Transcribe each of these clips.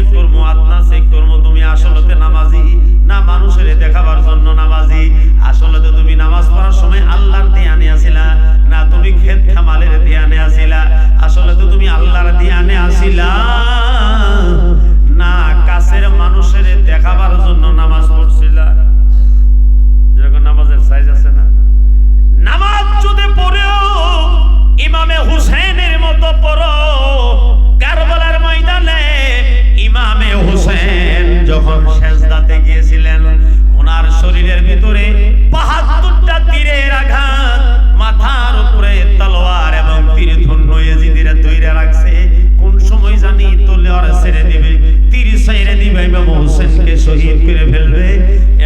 Check করব আত্মা check করব তুমি আসলতে নামাজি, না মানুষের দেখাবার জন্য নামাজি। আসলতে তুমি নামাজ পড়ার সময় আল্লাহর দিয়ানে আসিলা, না তুমি খেত খামালের দিয়ানে আসিলা। আসলতে তুমি আল্লাহর দিয়ানে আসিলা। হোসেনকে শহীদ করে ফেলবে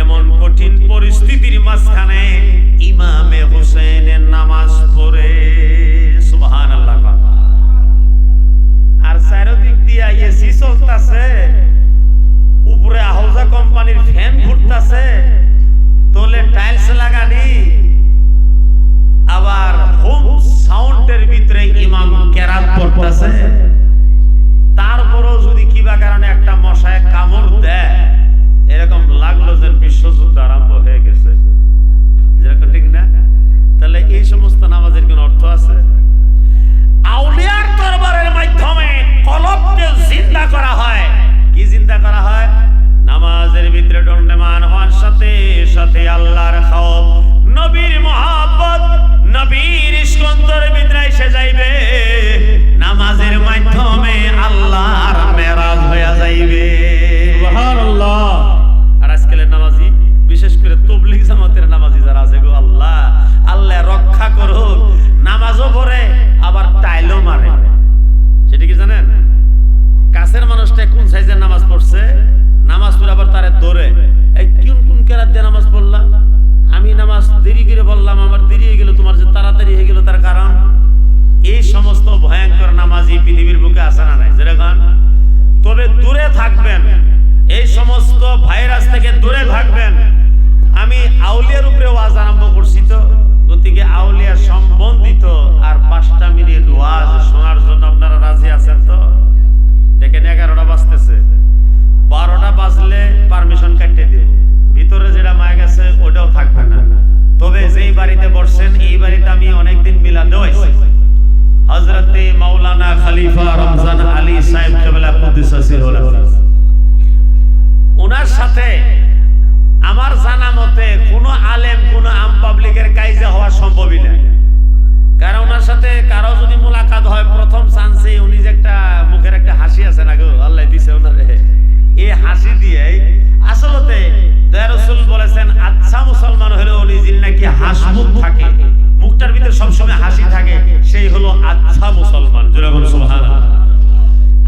এমন কঠিন পরিস্থিতির মাঝখানে ইমামে হোসেনের নামাজ পড়ে। সুবহানাল্লাহ। আর চারদিক দিয়া এসি চলতেছে। বিশ্বযুদ্ধ আরম্ভ হয়ে গেছে। যেরকম ঠিক না? তাহলে এই সমস্ত নামাজের কোন অর্থ আছে? আউলিয়ার দরবারের মাধ্যমে কলবকে জিন্দা করা হয়। কি জিন্দা করা হয়? নামাজের ভিতরে দণ্ডমান হওয়ার সাথে সাথে আল্লাহর থাকবেন। এই সমস্ত ভাইরাস থেকে দূরে থাকবেন। আমি আউলিয়ার উপরে ওয়াজ আরম্ভ করছি তো। গতিকে আউলিয়া সম্বন্ধিত আর পাঁচটা মিনিট ওয়াজ শোনার জন্য আপনারা রাজি আছেন তো? দেখেন এগারোটা বাজতেছে। বারোটা বাজলে পারমিশন কাটতে দিব। ভিতরে যেটা মায়া গেছে ওটাও থাকবে না। তবে যেই বাড়িতে বসছেন, এই বাড়িতে আমি অনেকদিন মিলাদেও হজরতে মাওলানা খলিফা পাবলিকের হওয়া সম্ভবই না কারণ ওনার সাথে কারও যদি মোলাকাত হয়, প্রথম চান্সে উনি যে একটা মুখের একটা হাসি আছে না গো, আল্লাহ দিছে ওনারে। এই হাসি দিয়ে আসলতে দয়া রসুল বলেছেন আচ্ছা মুসলমান হলে উনি যিনি নাকি হাসমুখ থাকে, মুখটার ভিতরে সবসময় হাসি থাকে, সেই হলো আচ্ছা মুসলমান। বলুন, সুবহানাল্লাহ।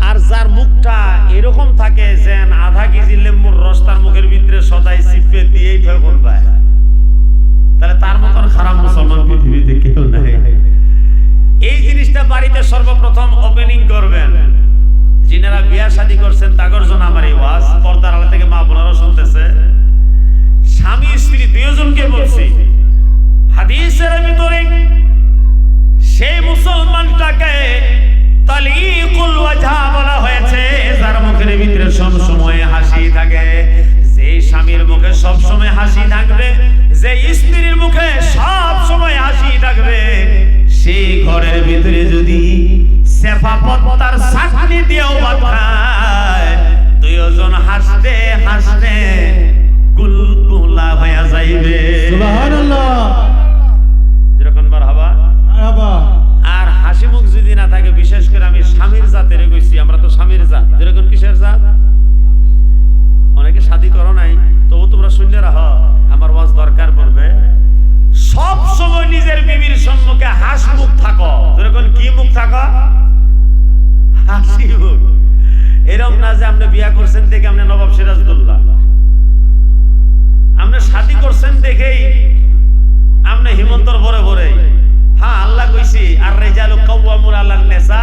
আর যার মুখটা এরকম থাকে যেন আধা কেজি লেম্বুর রস তার মুখের ভিতরে সদাই চিপে দিয়েই ঠেকন পায় তাহলে তার মতন খারাপ মুসলমান পৃথিবীতে কেউ নাই। এই জিনিসটা বাড়িতে সর্বপ্রথম ওপেনিং করবেন। যিনারা বিয়া শাদী করছেন তাগর জন্য আমার এই ওয়াজ, পর্দার আলা থেকে মা বোনারা শুনতেছে। সেফা পত্তার চাটনি দিয়েও ভাত খায়। দুইজন হাসতে হাসতে গুলগুলা যাইবে। সুবহানাল্লাহ। যেরকম বার মারহাবা। আর হাসি মুখ যদি না থাকে বিশেষ করে আমি স্বামীর জাতের কইছি আমরা তো স্বামীর জাত। যেরকম কিসের জাত? অনেকে শাদি করো নাই তবু তোমরা শুনলে রাহ আমার ওয়াজ দরকার পড়বে। সব সময় নিজের বিবির সম্মুখে হাস করছেন দেখে আপনি নবাব সিরাজদুল্লাহ। আপনি শাদি করছেন দেখেই আপনি হিমন্তর ভরে ভরে হ্যাঁ আল্লাহ কইছি আর রেজালু কাওয়ামুর আলান নেসা,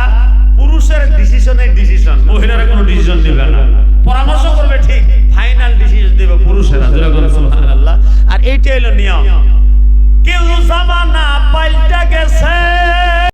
পুরুষের ডিসিশনের ডিসিশন মহিলারা কোনো ডিসিশন নেবে না। পরামর্শ করবে ঠিক ফাইনাল ডিসিশন দেবে পুরুষেরা সুবহানাল্লাহ। আর এইটাই হলো নিয়ম। কেউ জামানা পাল্টা গেছে।